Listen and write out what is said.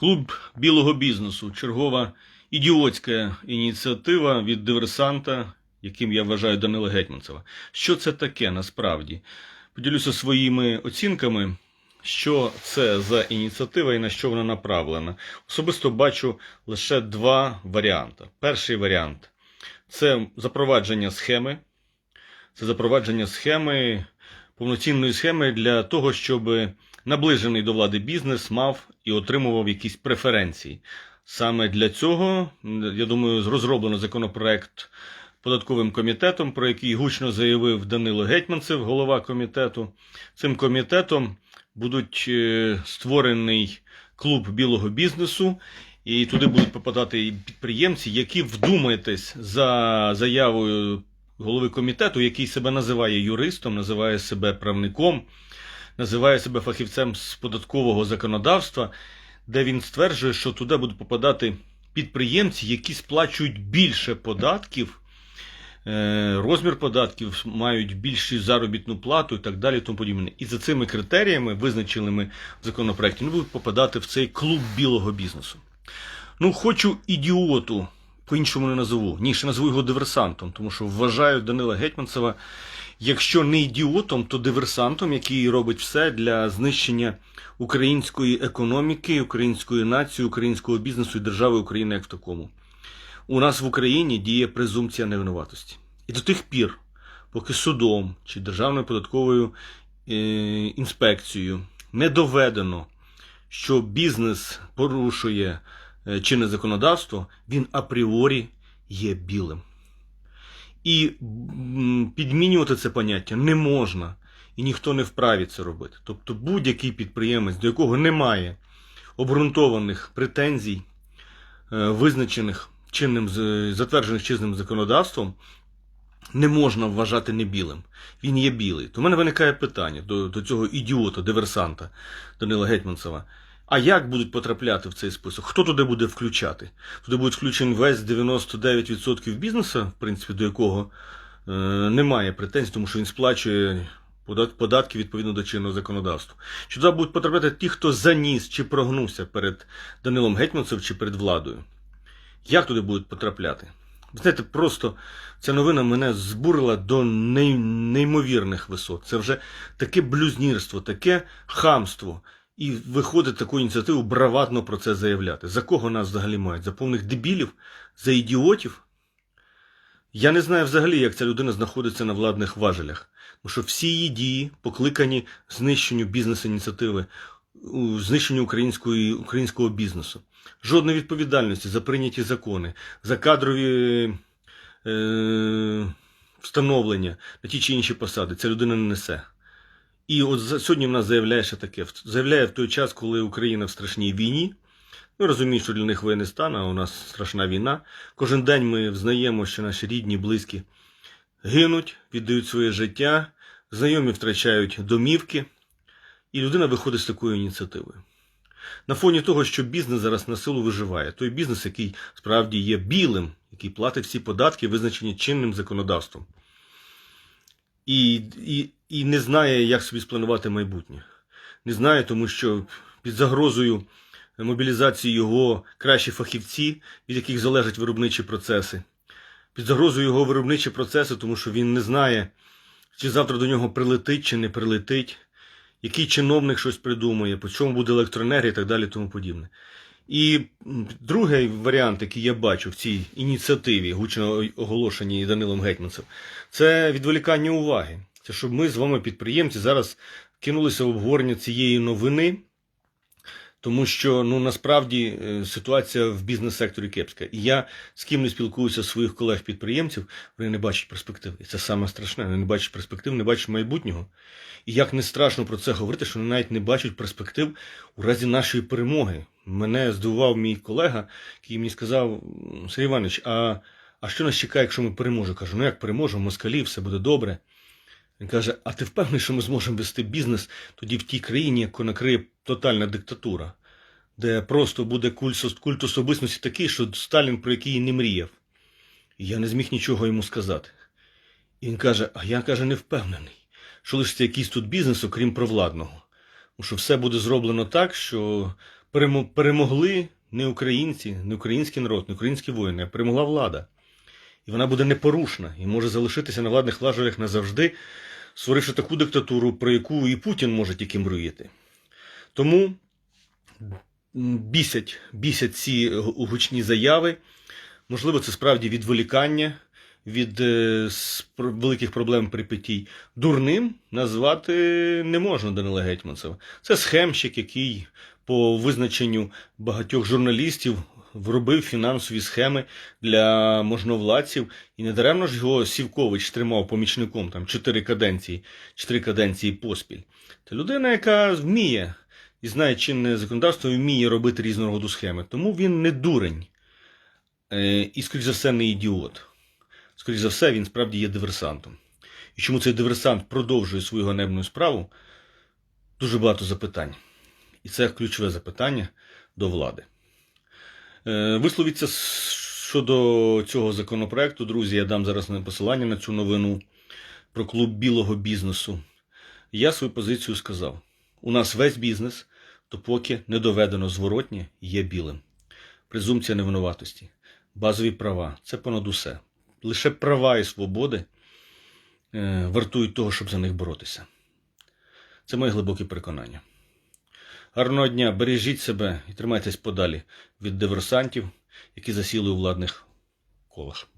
Клуб білого бізнесу чергова ідіотська ініціатива від диверсанта, яким я вважаю Данила Гетьманцева. Що це таке насправді? Поділюся своїми оцінками, що це за ініціатива і на що вона направлена. Особисто бачу лише два варіанти. Перший варіант це запровадження схеми. Це запровадження схеми, повноцінної схеми для того, щоб наближений до влади бізнес мав і отримував якісь преференції. Саме для цього, я думаю, розроблено законопроект податковим комітетом, про який гучно заявив Данило Гетьманцев, голова комітету. Цим комітетом будуть е, створений клуб білого бізнесу, і туди будуть попадати і підприємці, які вдумайтесь за заявою голови комітету, який себе називає юристом, називає себе правником, називає себе фахівцем з податкового законодавства, де він стверджує, що туди будуть попадати підприємці, які сплачують більше податків, е, розмір податків, мають більшу заробітну плату і так далі. Тому подібне. І за цими критеріями, визначеними в законопроекті, вони будуть попадати в цей клуб білого бізнесу. Ну, хочу ідіоту, по-іншому не назову. Ні, ще назву його диверсантом, тому що вважаю Данила Гетьманцева, якщо не ідіотом, то диверсантом, який робить все для знищення української економіки, української нації, українського бізнесу і держави України як в такому. У нас в Україні діє презумпція невинуватості. І до тих пір, поки судом чи Державною податковою е, інспекцією не доведено, що бізнес порушує е, чинне законодавство, він апріорі є білим. І підмінювати це поняття не можна, і ніхто не вправі це робити. Тобто будь-який підприємець, до якого немає обґрунтованих претензій, е, визначених чинним затверджених чинним законодавством, не можна вважати не білим. Він є білий. То в мене виникає питання до, до цього ідіота, диверсанта Данила Гетьманцева. А як будуть потрапляти в цей список? Хто туди буде включати? Туди буде включений весь 99% бізнесу, в принципі, до якого е, немає претензій, тому що він сплачує податки відповідно до чинного законодавства. Чи туди будуть потрапляти ті, хто заніс чи прогнувся перед Данилом Гетьманцем чи перед владою? Як туди будуть потрапляти? Ви знаєте, просто ця новина мене збурила до неймовірних висот. Це вже таке блюзнірство, таке хамство. І виходить таку ініціативу бравадно про це заявляти. За кого нас взагалі мають? За повних дебілів? За ідіотів? Я не знаю взагалі, як ця людина знаходиться на владних важелях. Тому що всі її дії покликані знищенню бізнес-ініціативи, знищенню української, українського бізнесу. Жодної відповідальності за прийняті закони, за кадрові е, встановлення на ті чи інші посади. Ця людина не несе. І от сьогодні в нас заявляє ще таке. Заявляє в той час, коли Україна в страшній війні. Ну, розумію, що для них воєнний стан, а у нас страшна війна. Кожен день ми взнаємо, що наші рідні, близькі гинуть, віддають своє життя, знайомі втрачають домівки. І людина виходить з такою ініціативою. На фоні того, що бізнес зараз на силу виживає, той бізнес, який справді є білим, який платить всі податки, визначені чинним законодавством, і, і, і не знає, як собі спланувати майбутнє. Не знає, тому що під загрозою мобілізації його кращі фахівці, від яких залежать виробничі процеси. Під загрозою його виробничі процеси, тому що він не знає, чи завтра до нього прилетить, чи не прилетить, який чиновник щось придумає, по чому буде електроенергія і так далі, тому подібне. І другий варіант, який я бачу в цій ініціативі, гучно оголошеній Данилом Гетьманцем, це відволікання уваги. Це щоб ми з вами, підприємці, зараз кинулися в обговорення цієї новини, тому що ну насправді е, ситуація в бізнес-секторі кепська. І я з ким не спілкуюся з своїх колег-підприємців, вони не бачать перспектив. І це саме страшне. Вони не бачать перспектив, не бачать майбутнього. І як не страшно про це говорити, що вони навіть не бачать перспектив у разі нашої перемоги. Мене здивував мій колега, який мені сказав: Сергій Іванович, а, а що нас чекає, якщо ми переможемо? Кажу, ну як переможемо, москалі, все буде добре. Він каже: А ти впевнений, що ми зможемо вести бізнес тоді в тій країні, яку накриє тотальна диктатура, де просто буде культ, особистості такий, що Сталін про який не мріяв. І я не зміг нічого йому сказати. І він каже: А я каже, не впевнений, що лишиться якийсь тут бізнес, окрім провладного. Тому що все буде зроблено так, що Перемогли не українці, не український народ, не українські воїни, а перемогла влада. І вона буде непорушна і може залишитися на владних лажерах назавжди, створивши таку диктатуру, про яку і Путін може тільки мріяти. Тому бісять, бісять ці гучні заяви. Можливо, це справді відволікання від е, великих проблем Прип'ятій. Дурним назвати не можна Данила Гетьманцева. Це схемщик, який по визначенню багатьох журналістів вробив фінансові схеми для можновладців. І недаремно ж його Сівкович тримав помічником там чотири каденції, чотири каденції поспіль. Це людина, яка вміє і знає чинне законодавство, вміє робити різного роду схеми. Тому він не дурень. Е, І, скоріш за все, не ідіот. Скоріш за все, він справді є диверсантом. І чому цей диверсант продовжує свою ганебну справу? Дуже багато запитань. І це ключове запитання до влади. Е, Висловіться щодо цього законопроекту, друзі. Я дам зараз на посилання на цю новину про клуб білого бізнесу. Я свою позицію сказав: у нас весь бізнес, допоки не доведено зворотнє, є білим. Презумпція невинуватості, базові права це понад усе. Лише права і свободи е, вартують того, щоб за них боротися. Це моє глибоке переконання. Гарного дня, бережіть себе і тримайтесь подалі від диверсантів, які засіли у владних колах.